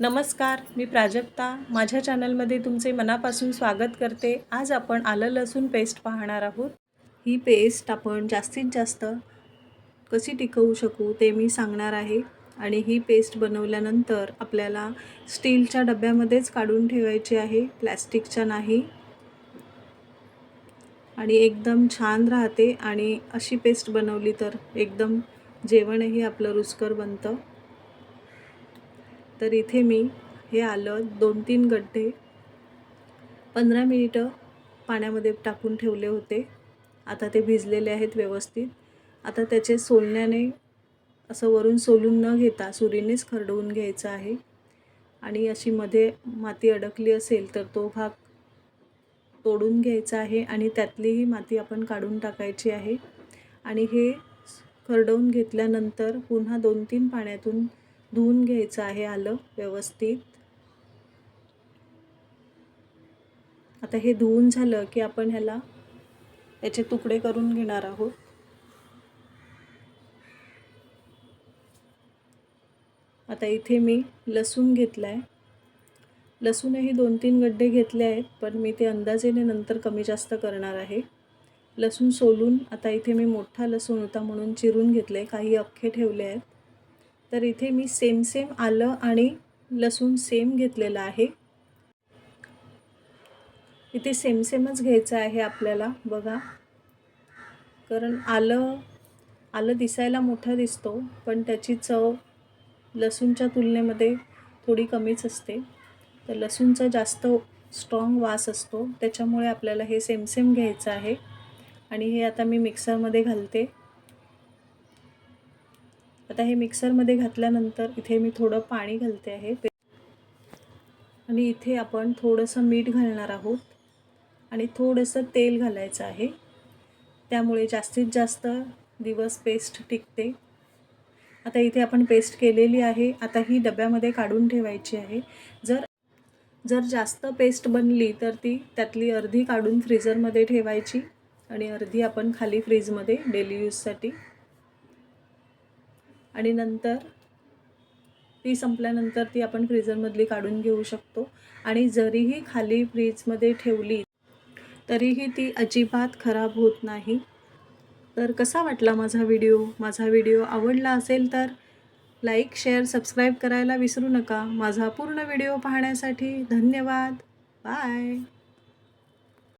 नमस्कार मी प्राजक्ता. माझ्या चॅनलमध्ये तुमचे मनापासून स्वागत करते. आज आपण आलं लसूण पेस्ट पाहणार आहोत. ही पेस्ट आपण जास्तीत जास्त कशी टिकवू शकू ते मी सांगणार आहे. आणि ही पेस्ट बनवल्यानंतर आपल्याला स्टीलच्या डब्यामध्येच काढून ठेवायची आहे. प्लॅस्टिकच्या नाही. आणि एकदम छान राहते. आणि अशी पेस्ट बनवली तर एकदम जेवणही आपलं रुचकर बनतं. तर इथे मी हे आलं दोन तीन गड्डे. पंधरा मिनिटं पाण्यामध्ये टाकून ठेवले होते. आता ते भिजलेले आहेत व्यवस्थित. आता त्याचे सोलण्याने असं वरून सोलून न घेता सुरीनेच खरडवून घ्यायचं आहे. आणि अशी मध्ये माती अडकली असेल तर तो भाग तोडून घ्यायचा आहे आणि त्यातलीही माती आपण काढून टाकायची आहे. आणि हे खरडवून घेतल्यानंतर पुन्हा दोन तीन पाण्यातून धुवून घ्यायचं आहे आलं व्यवस्थित. आता हे धुवून झालं की आपण ह्याला याचे तुकडे करून घेणार आहोत. आता इथे मी लसूण घेतला आहे लसूणही दोन तीन गड्डे घेतले आहेत पण मी ते अंदाजेने नंतर कमी जास्त करणार आहे. लसूण सोलून आता इथे मी मोठा लसूण होता म्हणून चिरून घेतले काही अख्खे ठेवले आहेत. तर इथे मी सेम सेम आलं आणि लसूण सेम घेतलेलं आहे. इथे सेम सेमच घ्यायचं आहे आपल्याला बघा. कारण आलं आलं दिसायला मोठं दिसतो पण त्याची चव लसूणच्या तुलनेमध्ये थोडी कमीच असते. तर लसूणचा जास्त स्ट्रॉंग वास असतो त्याच्यामुळे आपल्याला हे सेम सेम घ्यायचं आहे. आणि हे आता मी मिक्सरमध्ये घालते. आता हे मिक्सरमध्ये घातल्यानंतर इथे मी थोडं पाणी घालते आहे. आणि इथे आपण थोडंसं मीठ घालणार आहोत. आणि थोडंसं तेल घालायचं आहे. त्यामुळे जास्तीत जास्त दिवस पेस्ट टिकते. आता इथे आपण पेस्ट केलेली आहे. आता ही डब्यामध्ये काढून ठेवायची आहे. जर जर जास्त पेस्ट बनली तर ती त्यातली अर्धी काढून फ्रीजरमध्ये ठेवायची. आणि अर्धी आपण खाली फ्रीजमध्ये डेली यूजसाठी आणि नंतर ती संपल्यानंतर ती आपण फ्रीझरमधली काढून घेऊ शकतो. आणि जरीही खाली फ्रीजमध्ये ठेवली तरीही ती अजिबात खराब होत नाही. तर कसा वाटला माझा व्हिडिओ? माझा व्हिडिओ आवडला असेल तर लाईक शेअर सबस्क्राईब करायला विसरू नका. माझा पूर्ण व्हिडिओ पाहण्यासाठी धन्यवाद. बाय.